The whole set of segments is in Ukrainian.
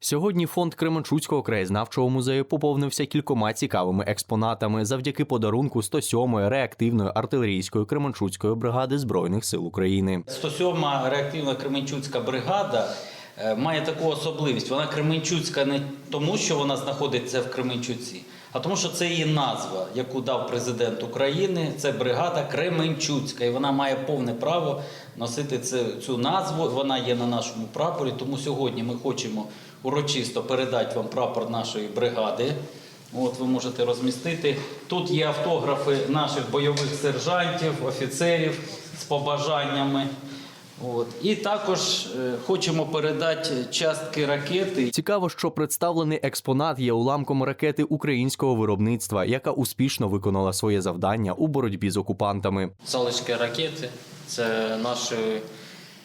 Сьогодні фонд Кременчуцького краєзнавчого музею поповнився кількома цікавими експонатами завдяки подарунку 107-ї реактивної артилерійської Кременчуцької бригади Збройних сил України. 107-ма реактивна Кременчуцька бригада е, має таку особливість. Вона Кременчуцька не тому, що вона знаходиться в Кременчуці, а тому, що це її назва, яку дав президент України. Це бригада Кременчуцька, і вона має повне право носити цю назву. Вона є на нашому прапорі. Тому сьогодні ми хочемо урочисто передати вам прапор нашої бригади. От ви можете розмістити. Тут є автографи наших бойових сержантів, офіцерів з побажаннями. От. І також е, хочемо передати частки ракети. Цікаво, що представлений експонат є уламком ракети українського виробництва, яка успішно виконала своє завдання у боротьбі з окупантами. залишки ракети. Це наш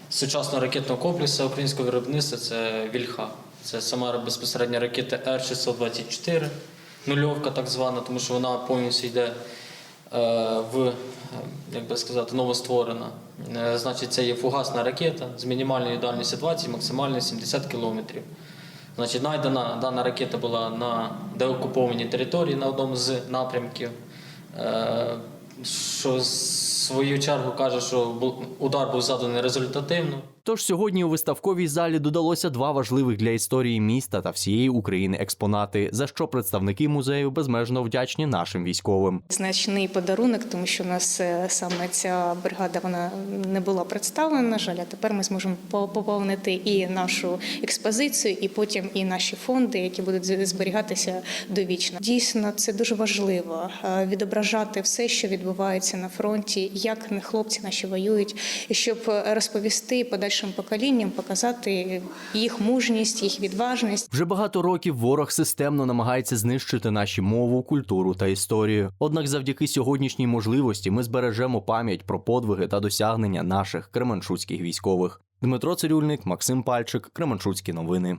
сучасного ракетного комплексу українського виробництва. Це Вільха. Це сама безпосередня ракета Р-624, нульовка так звана, тому що вона повністю йде в, е, як би сказати, новостворена. Е, Значить, це є фугасна ракета з мінімальною дальністю 20, максимальною 70 кілометрів. Значить, знайдена дана ракета була на деокупованій території на одному з напрямків. Е, що в свою чергу каже, що удар був заданий результативно. Тож сьогодні у виставковій залі додалося два важливих для історії міста та всієї України експонати, за що представники музею безмежно вдячні нашим військовим. Значний подарунок, тому що у нас е, саме ця бригада вона не була представлена, на жаль, а тепер ми зможемо поповнити і нашу експозицію, і потім і наші фонди, які будуть зберігатися довічно. Дійсно, це дуже важливо е, відображати все, що відбувається на фронті, як хлопці наші воюють, і щоб е, розповісти подальшим поколінням, показати їх мужність, їх відважність. Вже багато років ворог системно намагається знищити наші мову, культуру та історію. Однак, завдяки сьогоднішній можливості ми збережемо пам'ять про подвиги та досягнення наших кременчуцьких військових. Дмитро Цирюльник, Максим Пальчик, Кременчуцькі новини.